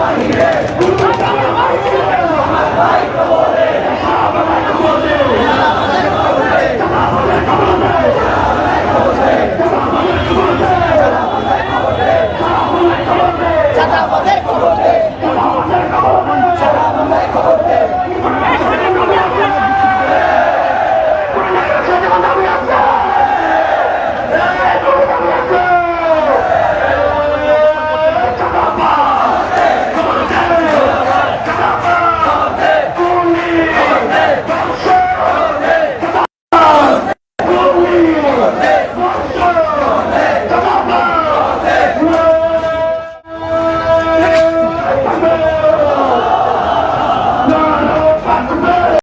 বাহিরে Amen.